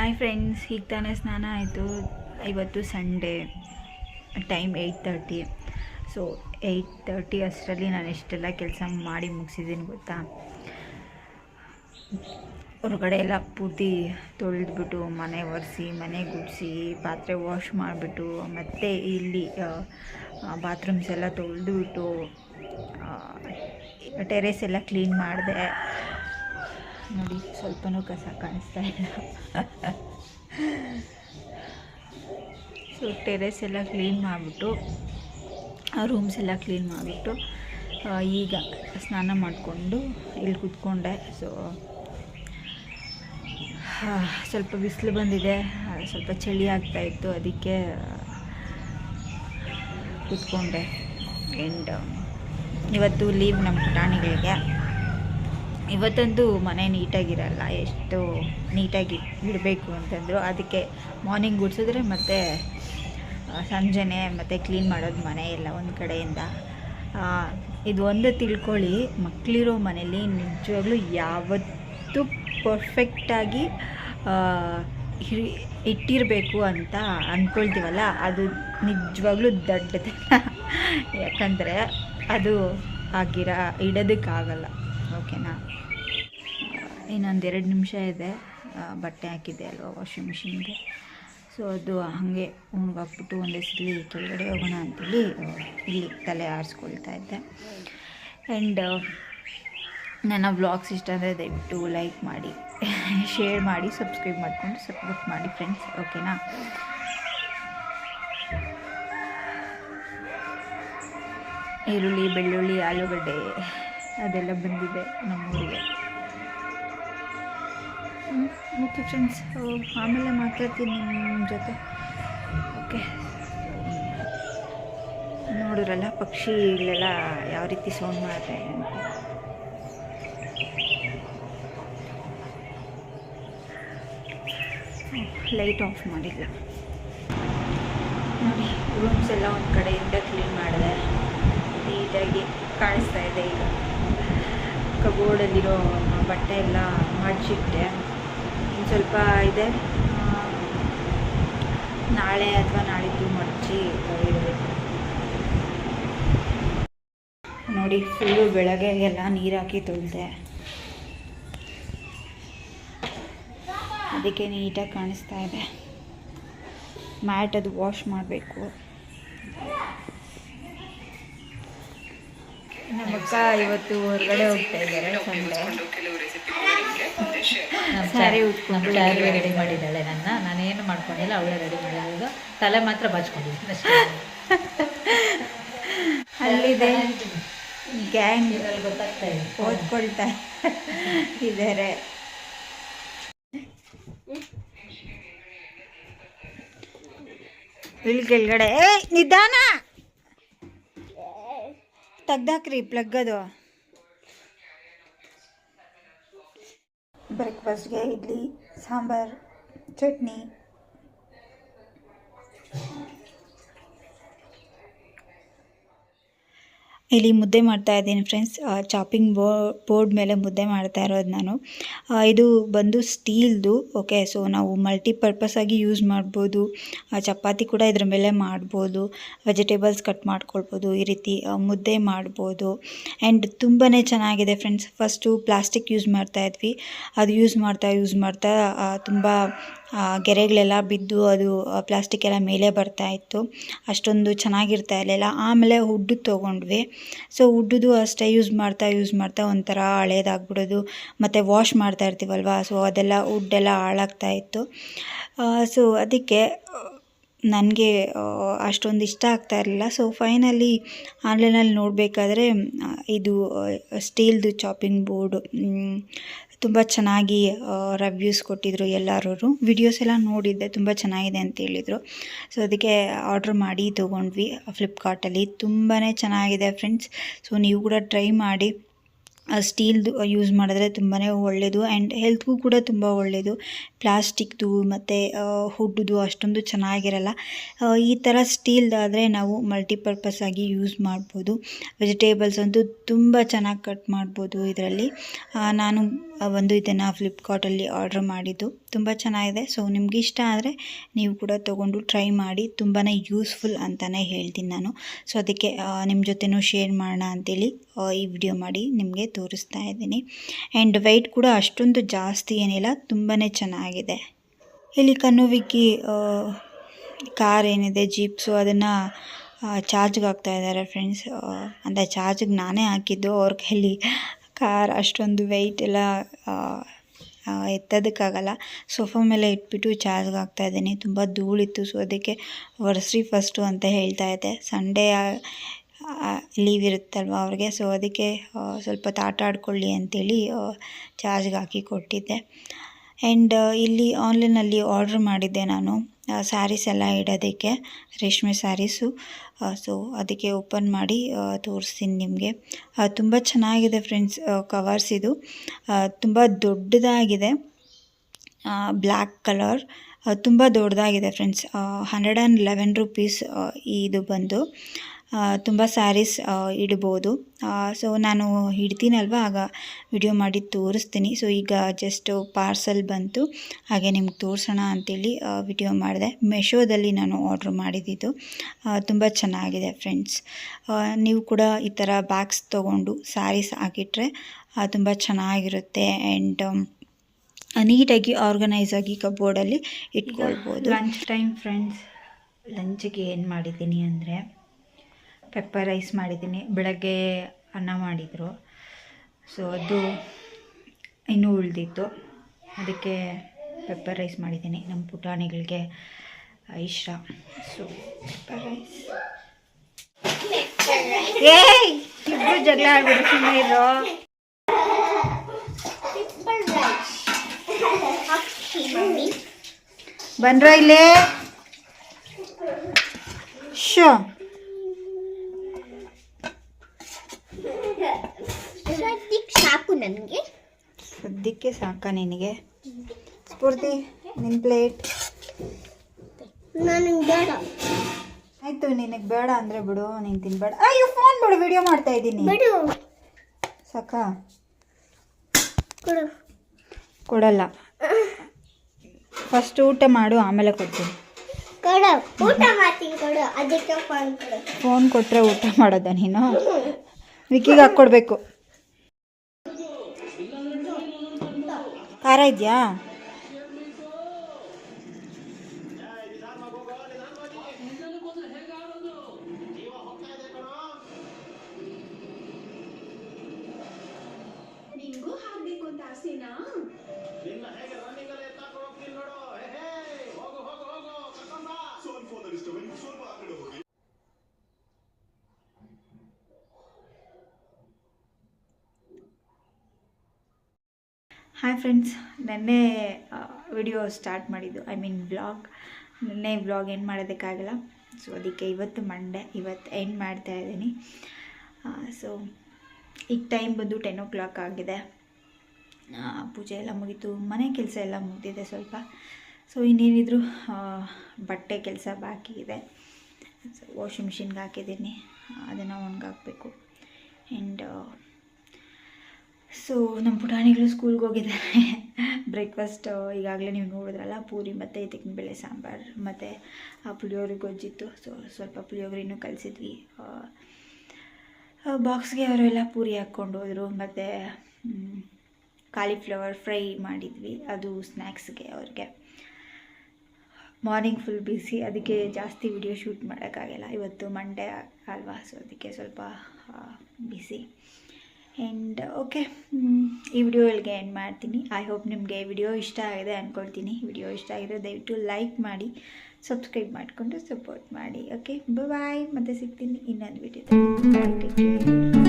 Hi friends ಈಗ ತಾನೇ ಸ್ನಾನ ಆಯಿತು. ಇವತ್ತು Sunday time eight thirty so eight thirty ಅಷ್ಟರಲ್ಲಿ ನಾನು ಎಷ್ಟೆಲ್ಲ ಕೆಲಸ ಮಾಡಿ ಮುಗಿಸಿದ್ದೀನಿ ಗೊತ್ತಾ? ಹೊರಗಡೆ ಎಲ್ಲ ಪೂರ್ತಿ ತೊಳೆದ್ಬಿಟ್ಟು ಮನೆ ಒರೆಸಿ, ಮನೆ ಗುಡಿಸಿ, ಪಾತ್ರೆ ವಾಶ್ ಮಾಡಿಬಿಟ್ಟು, ಮತ್ತು ಇಲ್ಲಿ ಬಾತ್ರೂಮ್ಸ್ ಎಲ್ಲ ತೊಳೆದ್ಬಿಟ್ಟು ಟೆರೇಸ್ ಎಲ್ಲ ಕ್ಲೀನ್ ಮಾಡಿದೆ. ನೋಡಿ, ಸ್ವಲ್ಪನೂ ಕಸ ಕಾಣಿಸ್ತಾ ಇಲ್ಲ. ಸೊ ಟೆರೆಸ್ ಎಲ್ಲ ಕ್ಲೀನ್ ಮಾಡಿಬಿಟ್ಟು ರೂಮ್ಸ್ ಎಲ್ಲ ಕ್ಲೀನ್ ಮಾಡಿಬಿಟ್ಟು ಈಗ ಸ್ನಾನ ಮಾಡಿಕೊಂಡು ಇಲ್ಲಿ ಕೂತ್ಕೊಂಡೆ. ಸೊ ಸ್ವಲ್ಪ ಬಿಸಿಲು ಬಂದಿದೆ, ಸ್ವಲ್ಪ ಚಳಿ ಆಗ್ತಾಯಿತ್ತು ಅದಕ್ಕೆ, ಕುತ್ಕೊಂಡೆ. ಆ್ಯಂಡ್ ಇವತ್ತು ಲೀವ್ ನಮ್ಮ ಪುಟಾಣಿಗಳಿಗೆ. ಇವತ್ತಂತೂ ಮನೆ ನೀಟಾಗಿರಲ್ಲ, ಎಷ್ಟು ನೀಟಾಗಿ ಇಡಬೇಕು ಅಂತಂದರು, ಅದಕ್ಕೆ ಮಾರ್ನಿಂಗ್ ಗುಡಿಸಿದ್ರೆ ಮತ್ತು ಸಂಜೆನೆ ಮತ್ತು ಕ್ಲೀನ್ ಮಾಡೋದು ಮನೆ ಎಲ್ಲ ಒಂದು ಕಡೆಯಿಂದ. ಇದು ಒಂದು ತಿಳ್ಕೊಳ್ಳಿ ಮಕ್ಕಳಿರೋ ಮನೇಲಿ ನಿಜವಾಗ್ಲೂ ಯಾವತ್ತೂ ಪರ್ಫೆಕ್ಟಾಗಿ ಇಟ್ಟಿರಬೇಕು ಅಂತ ಅಂದ್ಕೊಳ್ತೀವಲ್ಲ ಅದು ನಿಜವಾಗ್ಲೂ ದೊಡ್ಡದಲ್ಲ ಯಾಕಂದರೆ ಅದು ಆಗಿರ ಇಡೋದಕ್ಕಾಗಲ್ಲ. ಓಕೆನಾ? ಇನ್ನೊಂದು ಎರಡು ನಿಮಿಷ ಇದೆ. ಬಟ್ಟೆ ಹಾಕಿದ್ದೆ ಅಲ್ವಾ ವಾಷಿಂಗ್ ಮಿಷಿನ್ಗೆ ಸೊ ಅದು ಹಾಗೆ ಉಣ್ಗಾಕ್ಬಿಟ್ಟು ಒಂದೇ ಸಲ ಕೆಳಗಡೆ ಹೋಗೋಣ ಅಂತೇಳಿ ಇಲ್ಲಿ ತಲೆ ಆರಿಸ್ಕೊಳ್ತಾ ಇದ್ದೆ. ಆ್ಯಂಡ್ ನನ್ನ ವ್ಲಾಗ್ಸ್ ಇಷ್ಟ ಅಂದರೆ ದಯವಿಟ್ಟು ಲೈಕ್ ಮಾಡಿ ಶೇರ್ ಮಾಡಿ ಸಬ್ಸ್ಕ್ರೈಬ್ ಮಾಡಿಕೊಂಡು ಸಪೋರ್ಟ್ ಮಾಡಿ ಫ್ರೆಂಡ್ಸ್ ಓಕೆನಾ ಈರುಳ್ಳಿ, ಬೆಳ್ಳುಳ್ಳಿ, ಆಲೂಗಡ್ಡೆ, ಅದೆಲ್ಲ ಬಂದಿದೆ ನಮ್ಮೂರಿಗೆ. ಓಕೆ ಫ್ರೆಂಡ್ಸ್ ಆಮೇಲೆ ಮಾತಾಡ್ತೀನಿ ನಿಮ್ಮ ಜೊತೆ. ಓಕೆ ನೋಡಿರಲ್ಲ, ಪಕ್ಷಿಗಳೆಲ್ಲ ಯಾವ ರೀತಿ ಸೌಂಡ್ ಮಾಡುತ್ತೆ ಅಂತ. ಲೈಟ್ ಆಫ್ ಮಾಡಿಲ್ಲ. ನೋಡಿ ರೂಮ್ಸ್ ಎಲ್ಲ ಒಂದು ಕಡೆಯಿಂದ ಕ್ಲೀನ್ ಮಾಡಿದೆ. ನೀಟಾಗಿ ಕಾಣಿಸ್ತಾ ಇದೆ ಈಗ. ಕಬೋರ್ಡಲ್ಲಿರೋ ಬಟ್ಟೆ ಎಲ್ಲ ಮಡ್ಚಿಟ್ಟೆ. ಇನ್ನು ಸ್ವಲ್ಪ ಇದೆ. ನಾಳೆ ಅಥವಾ ನಾಳಿದ್ದು ಮರ್ಚಿ ಇಡಬೇಕು ನೋಡಿ ಫುಲ್ಲು ಬೆಳಗ್ಗೆ ಎಲ್ಲ ನೀರು ಹಾಕಿ ತೊಳೆದೆ. ಅದಕ್ಕೆ ನೀಟಾಗಿ ಕಾಣಿಸ್ತಾ ಇದೆ. ಮ್ಯಾಟ್ ಅದು ವಾಶ್ ಮಾಡಬೇಕು. ನಮ್ಮಕ್ಕ ಇವತ್ತು ಹೊರಗಡೆ ಹೋಗ್ತಾ ಇದ್ದಾರೆ ಸಂಡೆ. ನಮ್ಮ ಸ್ಯಾರಿ ಉಟ್ಕೊಂಡು ರೆಡಿ ಮಾಡಿದ್ದಾಳೆ ನನ್ನ. ನಾನೇನು ಮಾಡ್ಕೊಂಡಿಲ್ಲ ಅವಳೇ ರೆಡಿ ಮಾಡಿರೋದು. ತಲೆ ಮಾತ್ರ ಬಾಚ್ಕೊಂಡಿದ್ದೀನಿ ಅಲ್ಲಿದೆ. ಗ್ಯಾಂಗ್ ಗೊತ್ತಾಗ್ತಾ ಇದೆ ಓದ್ಕೊಳ್ತಾ ಇದ್ದಾರೆ. ಇಲ್ಲಿ ಕೆಳಗಡೆ. ಏ ನಿಧಾನ. ತೆಗ್ದಾಕ್ರಿ ಪ್ಲಗ್ ಅದು. फ़र्स्ट गया इडली सांभर चटनी ಇಲ್ಲಿ ಮುದ್ದೆ ಮಾಡ್ತಾ ಇದ್ದೀನಿ ಫ್ರೆಂಡ್ಸ್ ಚಾಪಿಂಗ್ ಬೋ ಬೋರ್ಡ್ ಮೇಲೆ ಮುದ್ದೆ ಮಾಡ್ತಾ ಇರೋದು ನಾನು. ಇದು ಬಂದು ಸ್ಟೀಲ್ದು ಓಕೆ ಸೊ ನಾವು ಮಲ್ಟಿಪರ್ಪಸ್ ಆಗಿ ಯೂಸ್ ಮಾಡ್ಬೋದು. ಚಪಾತಿ ಕೂಡ ಇದ್ರ ಮೇಲೆ ಮಾಡ್ಬೋದು. ವೆಜಿಟೇಬಲ್ಸ್ ಕಟ್ ಮಾಡ್ಕೊಳ್ಬೋದು, ಈ ರೀತಿ ಮುದ್ದೆ ಮಾಡ್ಬೋದು. ಆ್ಯಂಡ್ ತುಂಬಾ ಚೆನ್ನಾಗಿದೆ ಫ್ರೆಂಡ್ಸ್ ಫಸ್ಟು ಪ್ಲಾಸ್ಟಿಕ್ ಯೂಸ್ ಮಾಡ್ತಾ ಇದ್ವಿ. ಅದು ಯೂಸ್ ಮಾಡ್ತಾ ಯೂಸ್ ಮಾಡ್ತಾ ತುಂಬ ಗೆರೆಗಳೆಲ್ಲ ಬಿದ್ದು ಅದು ಪ್ಲಾಸ್ಟಿಕ್ ಎಲ್ಲ ಮೇಲೆ ಬರ್ತಾ ಇತ್ತು. ಅಷ್ಟೊಂದು ಚೆನ್ನಾಗಿರ್ತಾ ಇರಲಿಲ್ಲ. ಆಮೇಲೆ ಹುಡ್ಡು ತೊಗೊಂಡ್ವಿ. ಸೊ ಹುಡ್ಡುದು ಅಷ್ಟೇ ಯೂಸ್ ಮಾಡ್ತಾ ಯೂಸ್ ಮಾಡ್ತಾ ಒಂಥರ ಹಳೇದಾಗ್ಬಿಡೋದು. ಮತ್ತು ವಾಶ್ ಮಾಡ್ತಾ ಇರ್ತೀವಲ್ವ? ಸೊ ಅದೆಲ್ಲ ವುಡ್ಡೆಲ್ಲ ಹಾಳಾಗ್ತಾ ಇತ್ತು. ಸೊ ಅದಕ್ಕೆ, ನನಗೆ ಅಷ್ಟೊಂದು ಇಷ್ಟ ಆಗ್ತಾ ಇರಲಿಲ್ಲ. ಸೊ ಫೈನಲಿ ಆನ್ಲೈನಲ್ಲಿ ನೋಡಬೇಕಾದ್ರೆ ಇದು ಸ್ಟೀಲ್ದು ಚಾಪಿಂಗ್ ಬೋರ್ಡು ತುಂಬ ಚೆನ್ನಾಗಿ ರಿವ್ಯೂಸ್ ಕೊಟ್ಟಿದ್ರು ಎಲ್ಲರೂ ವಿಡಿಯೋಸ್ ಎಲ್ಲ ನೋಡಿದ್ದೆ, ತುಂಬ ಚೆನ್ನಾಗಿದೆ ಅಂತ ಹೇಳಿದರು. ಸೊ ಅದಕ್ಕೆ ಆರ್ಡ್ರ್ ಮಾಡಿ ತೊಗೊಂಡ್ವಿ ಫ್ಲಿಪ್ಕಾರ್ಟಲ್ಲಿ ತುಂಬಾ ಚೆನ್ನಾಗಿದೆ ಫ್ರೆಂಡ್ಸ್ ಸೊ ನೀವು ಕೂಡ ಟ್ರೈ ಮಾಡಿ. ಸ್ಟೀಲ್ದು ಯೂಸ್ ಮಾಡಿದ್ರೆ ತುಂಬಾ ಒಳ್ಳೆಯದು ಆ್ಯಂಡ್ ಹೆಲ್ತ್ಗೂ ಕೂಡ ತುಂಬ ಒಳ್ಳೆಯದು ಪ್ಲಾಸ್ಟಿಕ್ದು ಮತ್ತು ಹುಡ್ದು ಅಷ್ಟೊಂದು ಚೆನ್ನಾಗಿರಲ್ಲ. ಈ ಥರ ಸ್ಟೀಲ್ದಾದರೆ ನಾವು ಮಲ್ಟಿಪರ್ಪಸ್ ಆಗಿ ಯೂಸ್ ಮಾಡ್ಬೋದು. ವೆಜಿಟೇಬಲ್ಸ್ ಅಂತೂ ತುಂಬ ಚೆನ್ನಾಗಿ ಕಟ್ ಮಾಡ್ಬೋದು ಇದರಲ್ಲಿ. ನಾನು ಒಂದು ಇದನ್ನು ಫ್ಲಿಪ್ಕಾರ್ಟಲ್ಲಿ ಆರ್ಡ್ರ್ ಮಾಡಿದ್ದು. ತುಂಬ ಚೆನ್ನಾಗಿದೆ. ಸೊ ನಿಮ್ಗೆ ಇಷ್ಟ ಆದರೆ ನೀವು ಕೂಡ ತೊಗೊಂಡು ಟ್ರೈ ಮಾಡಿ. ತುಂಬಾ ಯೂಸ್ಫುಲ್ ಅಂತಲೇ ಹೇಳ್ತೀನಿ ನಾನು. ಸೊ, ಅದಕ್ಕೆ ನಿಮ್ಮ ಜೊತೆನೂ ಶೇರ್ ಮಾಡೋಣ ಅಂತೇಳಿ ಈ ವಿಡಿಯೋ ಮಾಡಿ ನಿಮಗೆ ತೋರಿಸ್ತಾ ಇದ್ದೀನಿ. ಆ್ಯಂಡ್ ವೆಯ್ಟ್ ಕೂಡ ಅಷ್ಟೊಂದು ಜಾಸ್ತಿ ಏನಿಲ್ಲ ತುಂಬಾ ಚೆನ್ನಾಗಿದೆ. ಇಲ್ಲಿ ಕನ್ನುವಿಕ್ಕಿ ಕಾರ್ ಏನಿದೆ ಜೀಪ್ಸು ಅದನ್ನು ಚಾರ್ಜ್ಗೆ ಹಾಕ್ತಾ ಇದ್ದಾರೆ ಫ್ರೆಂಡ್ಸ್ ಅಂದರೆ ಚಾರ್ಜಿಗೆ ನಾನೇ ಹಾಕಿದ್ದು. ಅವ್ರ ಕೈಲಿ ಕಾರ್ ಅಷ್ಟೊಂದು ವೆಯ್ಟ್ ಎಲ್ಲ ಎತ್ತೋದಕ್ಕಾಗಲ್ಲ. ಸೋಫಾ ಮೇಲೆ ಇಟ್ಬಿಟ್ಟು ಚಾರ್ಜ್ಗೆ ಹಾಕ್ತಾ ಇದ್ದೀನಿ. ತುಂಬ ಧೂಳಿತ್ತು ಸೊ ಅದಕ್ಕೆ ಒರೆಸ್ರಿ ಫಸ್ಟು ಅಂತ ಹೇಳ್ತಾ ಇದ್ದೆ. ಸಂಡೇ ಲೀವ್ ಇರುತ್ತಲ್ವ ಅವ್ರಿಗೆ ಸೊ ಅದಕ್ಕೆ ಸ್ವಲ್ಪ ಆಟ ಆಡ್ಕೊಳ್ಳಿ ಅಂತೇಳಿ ಚಾರ್ಜ್ಗೆ ಹಾಕಿ ಕೊಟ್ಟಿದ್ದೆ. ಆ್ಯಂಡ್ ಇಲ್ಲಿ ಆನ್ಲೈನಲ್ಲಿ ಆರ್ಡ್ರ್ ಮಾಡಿದ್ದೆ ನಾನು. ಸ್ಯಾರೀಸ್ ಎಲ್ಲ ಇಡೋದಕ್ಕೆ, ರೇಷ್ಮೆ ಸ್ಯಾರೀಸು ಸೊ ಅದಕ್ಕೆ ಓಪನ್ ಮಾಡಿ ತೋರಿಸ್ತೀನಿ ನಿಮಗೆ. ತುಂಬ ಚೆನ್ನಾಗಿದೆ ಫ್ರೆಂಡ್ಸ್ ಕವರ್ಸ್ ಇದು. ತುಂಬ ದೊಡ್ಡದಾಗಿದೆ. ಬ್ಲ್ಯಾಕ್ ಕಲರ್ ತುಂಬ ದೊಡ್ಡದಾಗಿದೆ friends hundred and eleven rupees ಇದು ಬಂದು. ತುಂಬ ಸ್ಯಾರೀಸ್ ಇಡ್ಬೋದು. ಸೊ ನಾನು ಇಡ್ತೀನಲ್ವ? ಆಗ ವಿಡಿಯೋ ಮಾಡಿ ತೋರಿಸ್ತೀನಿ. ಸೊ ಈಗ ಜಸ್ಟ್ ಪಾರ್ಸಲ್ ಬಂತು. ಹಾಗೆ ನಿಮ್ಗೆ ತೋರಿಸೋಣ ಅಂತೇಳಿ ವಿಡಿಯೋ ಮಾಡಿದೆ. ಮೆಶೋದಲ್ಲಿ ನಾನು ಆರ್ಡ್ರ್ ಮಾಡಿದ್ದಿದ್ದು ತುಂಬ ಚೆನ್ನಾಗಿದೆ ಫ್ರೆಂಡ್ಸ್ ನೀವು ಕೂಡ ಈ ಥರ ಬ್ಯಾಗ್ಸ್ ತೊಗೊಂಡು ಸ್ಯಾರೀಸ್ ಹಾಕಿಟ್ರೆ ತುಂಬ ಚೆನ್ನಾಗಿರುತ್ತೆ. ಆ್ಯಂಡ್ ನೀಟಾಗಿ ಆರ್ಗನೈಸ್ ಆಗಿ ಕಬೋರ್ಡಲ್ಲಿ ಇಟ್ಕೊಳ್ಬೋದು. ಲಂಚ್ ಟೈಮ್ ಫ್ರೆಂಡ್ಸ್ ಲಂಚಿಗೆ ಏನು ಮಾಡಿದ್ದೀನಿ ಅಂದರೆ ಪೆಪ್ಪರ್ ರೈಸ್ ಮಾಡಿದ್ದೀನಿ. ಬೆಳಗ್ಗೆ ಅನ್ನ ಮಾಡಿದರು. ಸೊ ಅದು ಇನ್ನೂ ಉಳಿದಿತ್ತು. ಅದಕ್ಕೆ ಪೆಪ್ಪರ್ ರೈಸ್ ಮಾಡಿದ್ದೀನಿ. ನಮ್ಮ ಪುಟಾಣಿಗಳಿಗೆ ಇಷ್ಟ. ಸೊ ಪೆಪ್ಪರ್ ರೈಸ್ ಏಯ್ ಇಬ್ಬರು ಜಗಳ ಆಡ್ಬಿಟ್ಟು ಸುಮ್ಮನೆ ಬಂದ್ರ ಇಲ್ಲೇ? ಶೋ ಸದ್ಯಕ್ಕೆ ಸಾಕು ನನಗೆ? ಸದ್ಯಕ್ಕೆ ಸಾಕ ನಿನಗೆ? ಸ್ಫೂರ್ತಿ ನಿನ್ನ ಪ್ಲೇಟ್ ನನಗೆ ಬೇಡ. ಆಯ್ತು ನಿನಗೆ ಬೇಡ ಅಂದರೆ ಬಿಡು ನೀನು ತಿನ್ಬೇಡ. ಅಯ್ಯೋ ಫೋನ್ ಬಿಡು ವಿಡಿಯೋ ಮಾಡ್ತಾ ಇದ್ದೀನಿ. ಬಿಡು. ಸಾಕ? ಕೊಡು. ಕೊಡಲ್ಲ. ಫಸ್ಟ್ ಊಟ ಮಾಡು ಆಮೇಲೆ ಕೊಡ್ತೀನಿ. ಕೊಡು. ಊಟ ಮಾಡ್ತೀನಿ ಕೊಡು. ಅದಕ್ಕೆ ಫೋನ್ ಕೊಡು. ಫೋನ್ ಕೊಟ್ಟರೆ ಊಟ ಮಾಡೋದ ನೀನು? ವಿಕಿಗೆ ಹಾಕ್ಕೊಡ್ಬೇಕು. para já. ಹಾಯ್ ಫ್ರೆಂಡ್ಸ್ ನೆನ್ನೆ ವಿಡಿಯೋ ಸ್ಟಾರ್ಟ್ ಮಾಡಿದ್ದು ಐ ಮೀನ್ ಬ್ಲಾಗ್ ನೆನ್ನೆ ಬ್ಲಾಗ್ ಏನು ಮಾಡೋದಕ್ಕಾಗಲ್ಲ. ಸೊ ಅದಕ್ಕೆ ಇವತ್ತು ಮಂಡೆ ಇವತ್ತು ಎಂಡ್ ಮಾಡ್ತಾ ಇದ್ದೀನಿ. ಸೊ ಈಗ ಟೈಮ್ ಬಂದು ಟೆನ್ ಓ ಕ್ಲಾಕ್ ಆಗಿದೆ ಪೂಜೆ ಎಲ್ಲ ಮುಗೀತು, ಮನೆ ಕೆಲಸ ಎಲ್ಲ ಮುಗಿದಿದೆ ಸ್ವಲ್ಪ. ಸೊ ಇನ್ನೇನಿದ್ರು ಬಟ್ಟೆ ಕೆಲಸ ಬಾಕಿ ಇದೆ. ಸೊ ವಾಷಿಂಗ್ ಮಿಷಿನ್ಗೆ ಹಾಕಿದ್ದೀನಿ, ಅದನ್ನು ಒಣಗಾಕಬೇಕು. ಆ್ಯಂಡ್ ಸೊ ನಮ್ಮ ಪುಟಾಣಿಗಳು ಸ್ಕೂಲ್ಗೆ ಹೋಗಿದ್ದಾರೆ. ಬ್ರೇಕ್ಫಾಸ್ಟ್ ಈಗಾಗಲೇ ನೀವು ನೋಡಿದ್ರಲ್ಲ, ಪೂರಿ ಮತ್ತು ತೆಂಗಿನಬೇಳೆ ಸಾಂಬಾರು ಮತ್ತು, ಆ, ಪುಳಿಯೋಗರೆ ಗೊಜ್ಜಿತ್ತು. ಸೊ ಸ್ವಲ್ಪ ಪುಳಿಯೋಗರೆನೂ ಕಲಿಸಿದ್ವಿ. ಬಾಕ್ಸ್ಗೆ ಅವರೆಲ್ಲ ಪೂರಿ ಹಾಕ್ಕೊಂಡು ಹೋದರು. ಮತ್ತು ಕಾಲಿಫ್ಲವರ್ ಫ್ರೈ ಮಾಡಿದ್ವಿ. ಅದು ಸ್ನ್ಯಾಕ್ಸ್ಗೆ ಅವ್ರಿಗೆ. ಮಾರ್ನಿಂಗ್ ಫುಲ್ ಬಿಸಿ ಅದಕ್ಕೆ ಜಾಸ್ತಿ ವಿಡಿಯೋ ಶೂಟ್ ಮಾಡೋಕ್ಕಾಗಲ್ಲ. ಇವತ್ತು ಮಂಡೇ ಅಲ್ವಾ? ಸೊ ಅದಕ್ಕೆ ಸ್ವಲ್ಪ ಬಿಸಿ ಆ್ಯಂಡ್ ಓಕೆ ಈ ವಿಡಿಯೋ ಇಲ್ಲಿಗೆ ಎಂಡ್ ಮಾಡ್ತೀನಿ. ಐ ಹೋಪ್ ನಿಮಗೆ ವಿಡಿಯೋ ಇಷ್ಟ ಆಗಿದೆ ಅಂದ್ಕೊಳ್ತೀನಿ ವಿಡಿಯೋ ಇಷ್ಟ ಆಗಿದೆ ದಯವಿಟ್ಟು ಲೈಕ್ ಮಾಡಿ ಸಬ್ಸ್ಕ್ರೈಬ್ ಮಾಡಿಕೊಂಡು ಸಪೋರ್ಟ್ ಮಾಡಿ ಓಕೆ ಬಾಯ್ ಮತ್ತೆ ಸಿಗ್ತೀನಿ ಇನ್ನೊಂದು ವಿಡಿಯೋ